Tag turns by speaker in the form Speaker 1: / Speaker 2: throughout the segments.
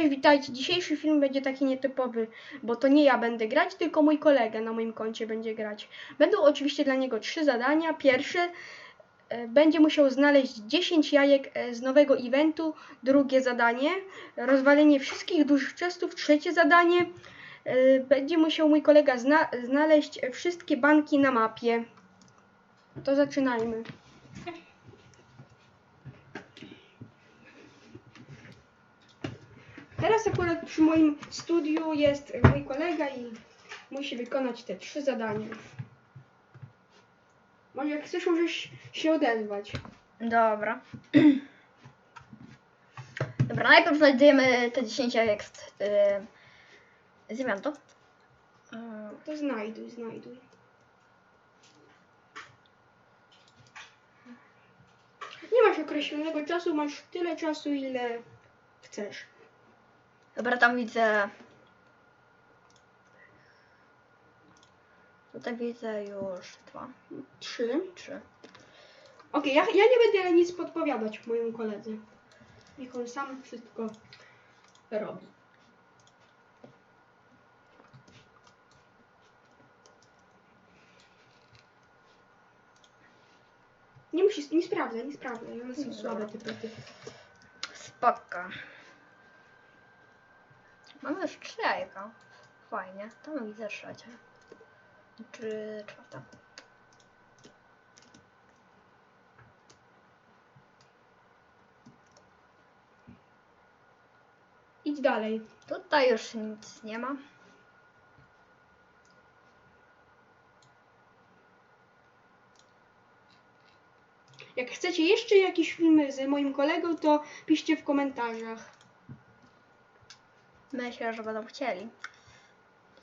Speaker 1: Cześć, witajcie. Dzisiejszy film będzie taki nietypowy, bo to nie ja będę grać, tylko mój kolega na moim koncie będzie grać. Będą oczywiście dla niego trzy zadania. Pierwsze e, będzie musiał znaleźć 10 jajek e, z nowego eventu. Drugie zadanie rozwalenie wszystkich dużych chestów. Trzecie zadanie e, będzie musiał mój kolega zna znaleźć wszystkie banki na mapie. To zaczynajmy. Teraz akurat przy moim studiu jest mój kolega i musi wykonać te trzy zadania. Może jak chcesz, możesz się odezwać.
Speaker 2: Dobra. Dobra, najpierw znajdujemy te 10 jajek z, yy, z eventu. Yy,
Speaker 1: To znajduj, znajduj. Nie masz określonego czasu, masz tyle czasu, ile chcesz.
Speaker 2: Dobra, tam widzę. Tutaj widzę już dwa,
Speaker 1: Trzy.
Speaker 2: trzy.
Speaker 1: Okej, ja, ja nie będę nic podpowiadać mojemu koledze. Niech on sam wszystko robi. Nie musisz, nie sprawdzaj, nie sprawdzaj, one są
Speaker 2: Dobra.
Speaker 1: słabe te pety.
Speaker 2: Spoko. Mamy już trzy jajka. Fajnie. Tam widzę trzecie. Czy czwarte.
Speaker 1: Idź dalej.
Speaker 2: Tutaj już nic nie ma.
Speaker 1: Jak chcecie jeszcze jakieś filmy z moim kolegą, to piszcie w komentarzach.
Speaker 2: Myślę, że będą chcieli.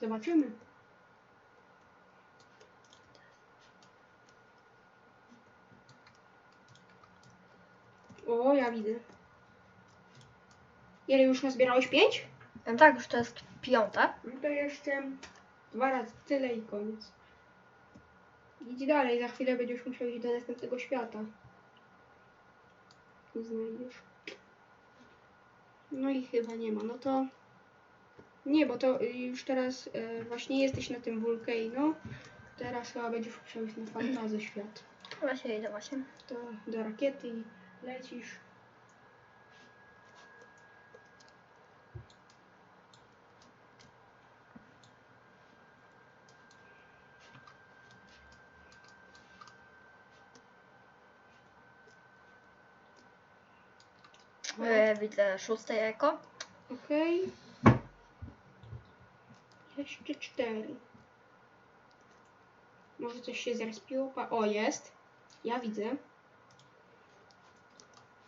Speaker 1: Zobaczymy. O, ja widzę. Ile już nazbierałeś? Pięć?
Speaker 2: No tak, już to jest piąte.
Speaker 1: No to jeszcze dwa razy tyle i koniec. Idź dalej, za chwilę będziesz musiał iść do następnego świata. Nie znajdziesz. No i chyba nie ma. No to... Nie, bo to y, już teraz y, właśnie jesteś na tym Vulcano. Teraz chyba będziesz musiał iść na fantazy świat.
Speaker 2: Właśnie idę właśnie.
Speaker 1: To do rakiety i lecisz.
Speaker 2: E, widzę szóste jajko.
Speaker 1: Okej. Jeszcze cztery. Może coś się zrespiło? O, jest. Ja widzę.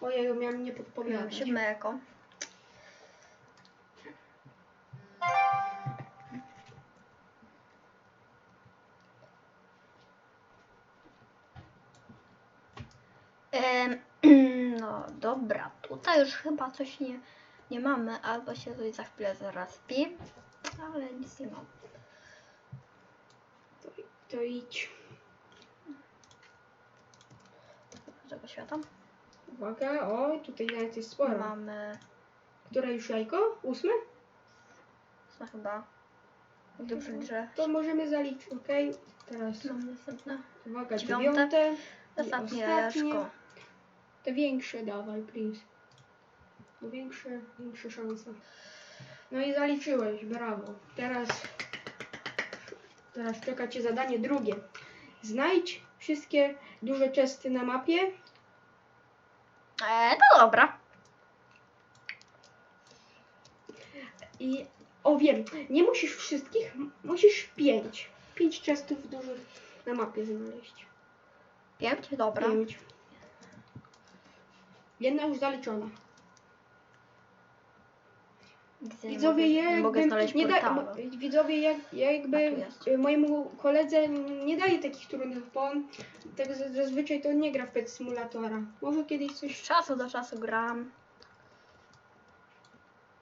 Speaker 1: Ojej, miałam nie podpowiadać.
Speaker 2: Siódme. Em, No dobra, tutaj już chyba coś nie, nie mamy, albo się tutaj za chwilę zaraz pi, ale nic nie mam.
Speaker 1: To, to idź.
Speaker 2: Do tego świata.
Speaker 1: Uwaga, o, tutaj nawet jest sporo.
Speaker 2: Mamy,
Speaker 1: Które już jajko? Ósme?
Speaker 2: no chyba, dobrze, że
Speaker 1: To możemy zaliczyć, okej? Teraz
Speaker 2: mam następne.
Speaker 1: uwaga,
Speaker 2: Dziewiąte.
Speaker 1: dziewiąte.
Speaker 2: Ostatnie
Speaker 1: ostatnie. Te większe dawaj, please. Większe, większe szanse. No i zaliczyłeś, brawo. Teraz, teraz czeka Cię zadanie drugie. Znajdź wszystkie duże czesty na mapie.
Speaker 2: E, no dobra.
Speaker 1: I, o wiem, nie musisz wszystkich, musisz pięć. Pięć czestów dużych na mapie znaleźć.
Speaker 2: Pięć? Dobra.
Speaker 1: Pięć. Jedna już zaliczona.
Speaker 2: Nie
Speaker 1: Widzowie,
Speaker 2: mogę,
Speaker 1: ja
Speaker 2: nie mogę
Speaker 1: jakby,
Speaker 2: znaleźć
Speaker 1: nie da,
Speaker 2: portalu.
Speaker 1: mo- widzowie jak, ja jakby
Speaker 2: A, tu jest.
Speaker 1: y, mojemu koledze nie daje takich trudnych, bo on tak z- zazwyczaj to nie gra w Pet Simulatora. Może kiedyś
Speaker 2: Z
Speaker 1: coś...
Speaker 2: czasu do czasu gram.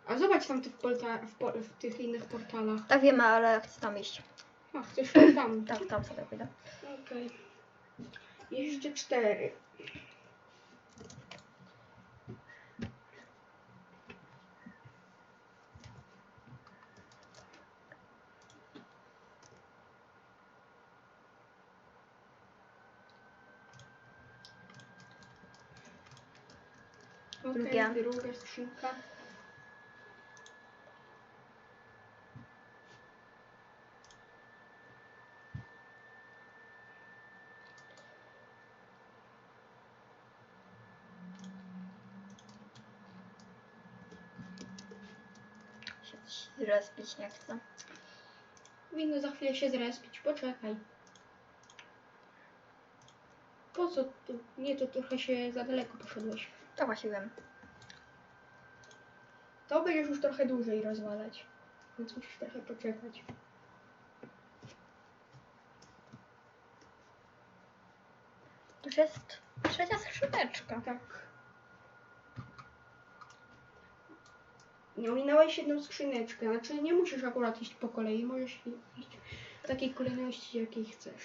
Speaker 1: A zobacz tam ty w, porta, w, po, w tych innych portalach.
Speaker 2: Tak wiemy, ale chcę tam iść.
Speaker 1: A, chcesz tam.
Speaker 2: Tak, tam sobie pójdę.
Speaker 1: Okej. Jeszcze cztery. Okej,
Speaker 2: Drugie.
Speaker 1: druga skrzynka.
Speaker 2: Się zrespić nie chcę.
Speaker 1: Winno za chwilę się zrespić, poczekaj. Po co tu? Nie, to trochę się za daleko poszedłeś.
Speaker 2: To właśnie wiem.
Speaker 1: To będziesz już trochę dłużej rozwalać. Więc musisz trochę poczekać.
Speaker 2: To już jest trzecia skrzyneczka.
Speaker 1: Tak. Nie ominąłeś jedną skrzyneczkę. Znaczy nie musisz akurat iść po kolei. Możesz iść w takiej kolejności, jakiej chcesz.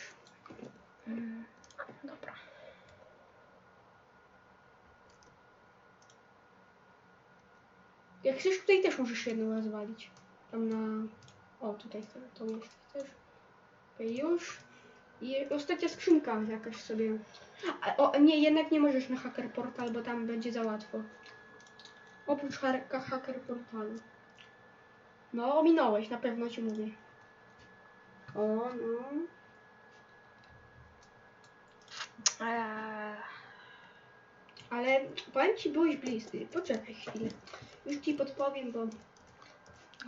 Speaker 2: Mm, dobra.
Speaker 1: Jak chcesz, tutaj też możesz jedną rozwalić. Tam na... O, tutaj to jeszcze chcesz. Okej, już. I ostatnia skrzynka jakaś sobie. A, o, nie, jednak nie możesz na hacker portal, bo tam będzie za łatwo. Oprócz ha- hacker portalu. No, ominąłeś, na pewno ci mówię. O, no.
Speaker 2: Eee,
Speaker 1: Ale powiem ci, byłeś bliscy. Poczekaj chwilę. Już ci podpowiem, bo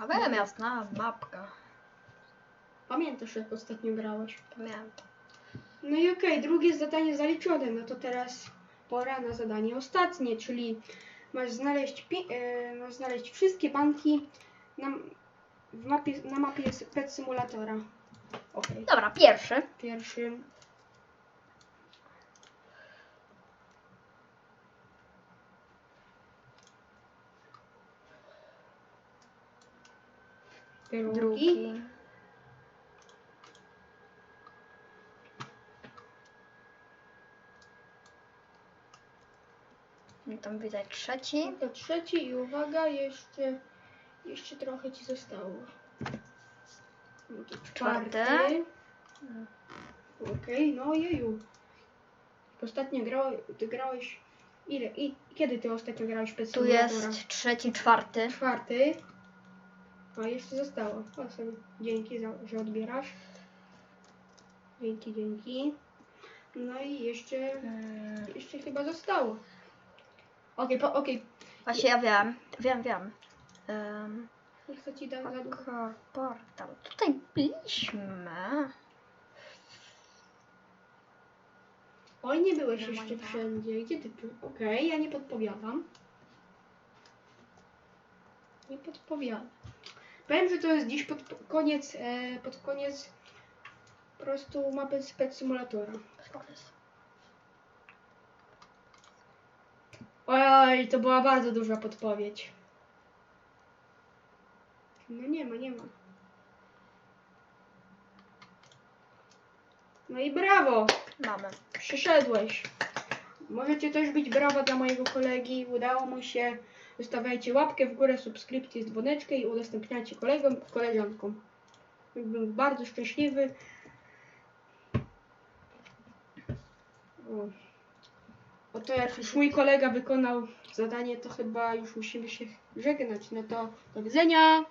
Speaker 2: a wiem, jasna mapka.
Speaker 1: pamiętasz, jak ostatnio grałeś.
Speaker 2: Pamiętam.
Speaker 1: No i okej, drugie zadanie zaliczone. No to teraz pora na zadanie ostatnie, czyli masz znaleźć, pi- e, masz znaleźć wszystkie banki na, w mapie, na mapie s- Pet Simulatora. Okej,
Speaker 2: Dobra, pierwszy.
Speaker 1: pierwszy. Drugi.
Speaker 2: Drugi. I tam widać trzeci.
Speaker 1: To trzeci i uwaga, jeszcze, jeszcze trochę ci zostało. No to czwarty.
Speaker 2: Czwarty.
Speaker 1: Okej, no jeju. Ostatnio grałeś, ty grałeś, ile, i kiedy ty ostatnio grałeś Pet
Speaker 2: Tu jest trzeci, czwarty.
Speaker 1: Czwarty. A jeszcze zostało. Sobie. Dzięki, za, że odbierasz. Dzięki, dzięki. No i jeszcze,
Speaker 2: Mm,
Speaker 1: jeszcze chyba zostało. Okej, po, okej.
Speaker 2: Właśnie ja wiem, wiem, wiem. Um,
Speaker 1: Nie chcę ci dać za długo.
Speaker 2: portal. Tutaj byliśmy.
Speaker 1: Oj, nie byłeś jeszcze wszędzie. Gdzie ty tu? Okej, ja nie podpowiadam. Nie podpowiadam. Powiem, że to jest dziś pod koniec, e, pod koniec po prostu mapy z Pet Simulatora. Oj, to była bardzo duża podpowiedź. No nie ma, nie ma. No i brawo!
Speaker 2: Mamy.
Speaker 1: Przyszedłeś. Możecie też bić brawa dla mojego kolegi. Udało mu się. Zostawiajcie łapkę w górę, subskrypcję z dzwoneczkę i udostępniajcie kolegom i koleżankom. Byłbym bardzo szczęśliwy. O. Oto jak już mój kolega wykonał zadanie, to chyba już musimy się żegnać. No to do widzenia.